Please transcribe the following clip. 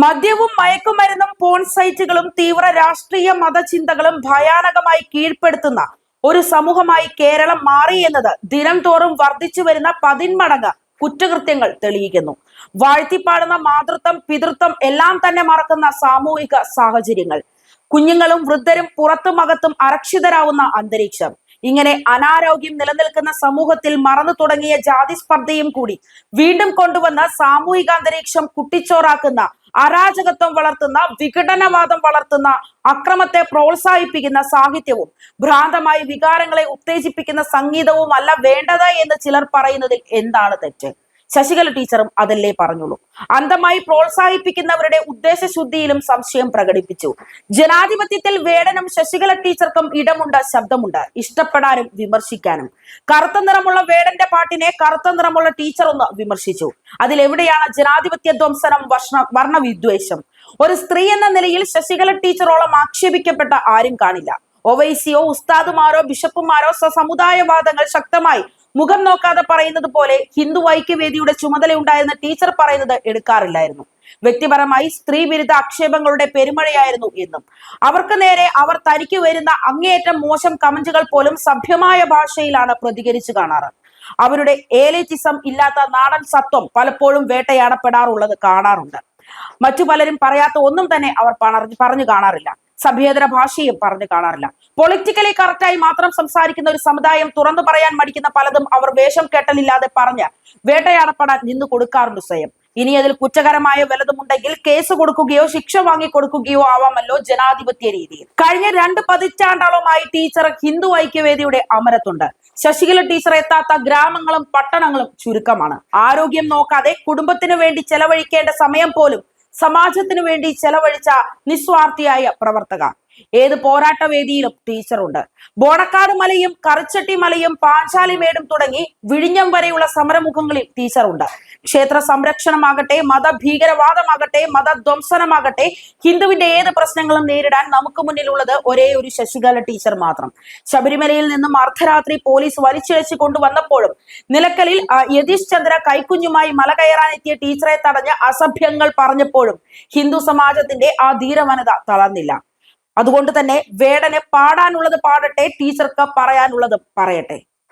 മദ്യവും മയക്കുമരുന്നും പോൺ സൈറ്റുകളും തീവ്ര രാഷ്ട്രീയ മതചിന്തകളും ഭയാനകമായി കീഴ്പ്പെടുത്തുന്ന ഒരു സമൂഹമായി കേരളം മാറി എന്നത് ദിനം തോറും വർദ്ധിച്ചു വരുന്ന പതിന്മടങ്ങ് കുറ്റകൃത്യങ്ങൾ തെളിയിക്കുന്നു. വാഴ്ത്തിപ്പാടുന്ന മാതൃത്വം പിതൃത്വം എല്ലാം തന്നെ മറക്കുന്ന സാമൂഹിക സാഹചര്യങ്ങൾ. കുഞ്ഞുങ്ങളും വൃദ്ധരും പുറത്തും അകത്തും അരക്ഷിതരാവുന്ന അന്തരീക്ഷം. ഇങ്ങനെ അനാരോഗ്യം നിലനിൽക്കുന്ന സമൂഹത്തിൽ മറന്നു തുടങ്ങിയ ജാതി സ്പർദ്ധയും കൂടി വീണ്ടും കൊണ്ടുവന്ന സാമൂഹിക അന്തരീക്ഷം കുട്ടിച്ചോറാക്കുന്ന അരാജകത്വം വളർത്തുന്ന വിഘടനവാദം വളർത്തുന്ന അക്രമത്തെ പ്രോത്സാഹിപ്പിക്കുന്ന സാഹിത്യവും ഭ്രാന്തമായി വികാരങ്ങളെ ഉത്തേജിപ്പിക്കുന്ന സംഗീതവും അല്ല വേണ്ടത് എന്ന് ചിലർ പറയുന്നതിൽ എന്താണ് തെറ്റ്? ശശികല ടീച്ചറും അതല്ലേ പറഞ്ഞുള്ളൂ. അന്തമായി പ്രോത്സാഹിപ്പിക്കുന്നവരുടെ ഉദ്ദേശശുദ്ധിയിലും സംശയം പ്രകടിപ്പിച്ചു. ജനാധിപത്യത്തിൽ വേടനം ശശികല ടീച്ചർക്കും ഇടമുണ്ട് ശബ്ദമുണ്ട്. ഇഷ്ടപ്പെടാനും വിമർശിക്കാനും. കറുത്ത നിറമുള്ള വേടന്റെ പാട്ടിനെ കറുത്ത നിറമുള്ള ടീച്ചർ ഒന്ന് വിമർശിച്ചു. അതിലെവിടെയാണ് ജനാധിപത്യ ധ്വംസനം വർഷ വർണവിദ്വേഷം? ഒരു സ്ത്രീ എന്ന നിലയിൽ ശശികല ടീച്ചറോളം ആക്ഷേപിക്കപ്പെട്ട ആരും കാണില്ല. ഒവൈസിയോ ഉസ്താദുമാരോ ബിഷപ്പുമാരോ സമുദായവാദങ്ങൾ ശക്തമായി മുഖം നോക്കാതെ പറയുന്നത് പോലെ ഹിന്ദു ഐക്യവേദിയുടെ ചുമതലയുണ്ടായിരുന്ന ടീച്ചർ പറയുന്നത് എടുക്കാറില്ലായിരുന്നു. വ്യക്തിപരമായി സ്ത്രീ വിരുദ്ധ ആക്ഷേപങ്ങളുടെ പെരുമഴയായിരുന്നു എന്നും. അവർക്ക് നേരെ അവർ തനിക്ക് വരുന്ന അങ്ങേയറ്റം മോശം കമന്റുകൾ പോലും സഭ്യമായ ഭാഷയിലാണ് പ്രതികരിച്ചു കാണാറ്. അവരുടെ ഏലേറ്റിസം ഇല്ലാത്ത നാടൻ സത്വം പലപ്പോഴും വേട്ടയാടപ്പെടാറുള്ളത് കാണാറുണ്ട്. മറ്റു പലരും പറയാത്ത ഒന്നും തന്നെ അവർ പറഞ്ഞു കാണാറില്ല. സഭ്യേതര ഭാഷയും പറഞ്ഞു കാണാറില്ല. പൊളിറ്റിക്കലി കറക്റ്റായി മാത്രം സംസാരിക്കുന്ന ഒരു സമുദായം തുറന്നു പറയാൻ മടിക്കുന്ന പലതും അവർ വേഷം കെട്ടലില്ലാതെ പറഞ്ഞ് വേട്ടയാടപ്പെടാൻ നിന്ന് കൊടുക്കാറുണ്ട് സ്വയം. ഇനി അതിൽ കുറ്റകരമായ വല്ലതുമുണ്ടെങ്കിൽ കേസ് കൊടുക്കുകയോ ശിക്ഷ വാങ്ങി കൊടുക്കുകയോ ആവാമല്ലോ ജനാധിപത്യ രീതിയിൽ. കഴിഞ്ഞ രണ്ട് പതിറ്റാണ്ടോളമായി ടീച്ചർ ഹിന്ദു ഐക്യവേദിയുടെ അമരത്തുണ്ട്. ശശികല ടീച്ചർ എത്താത്ത ഗ്രാമങ്ങളും പട്ടണങ്ങളും ചുരുക്കമാണ്. ആരോഗ്യം നോക്കാതെ കുടുംബത്തിനു വേണ്ടി ചെലവഴിക്കേണ്ട സമയം പോലും സമാജത്തിനു വേണ്ടി ചെലവഴിച്ച നിസ്വാർത്ഥിയായ പ്രവർത്തക. ഏത് പോരാട്ട വേദിയിലും ടീച്ചറുണ്ട്. ബോണക്കാട് മലയും കറിച്ചട്ടി മലയും പാഞ്ചാലിമേടും തുടങ്ങി വിഴിഞ്ഞം വരെയുള്ള സമരമുഖങ്ങളിൽ ടീച്ചറുണ്ട്. ക്ഷേത്ര സംരക്ഷണമാകട്ടെ മതഭീകരവാദമാകട്ടെ മതധ്വംസനമാകട്ടെ ഹിന്ദുവിന്റെ ഏത് പ്രശ്നങ്ങളും നേരിടാൻ നമുക്ക് മുന്നിലുള്ളത് ഒരേ ഒരു ശശികല ടീച്ചർ മാത്രം. ശബരിമലയിൽ നിന്നും അർദ്ധരാത്രി പോലീസ് വലിച്ചിഴച്ചു കൊണ്ടുവന്നപ്പോഴും നിലക്കലിൽ യതീഷ് ചന്ദ്ര കൈക്കുഞ്ഞുമായി മല കയറാനെത്തിയ ടീച്ചറെ തടഞ്ഞ് അസഭ്യങ്ങൾ പറഞ്ഞപ്പോഴും ഹിന്ദു സമാജത്തിന്റെ ആ ധീരവനത തളർന്നില്ല. അതുകൊണ്ട് തന്നെ വേടനെ പാടാനുള്ളത് പാടട്ടെ ടീച്ചർക്ക് പറയാനുള്ളത് പറയട്ടെ.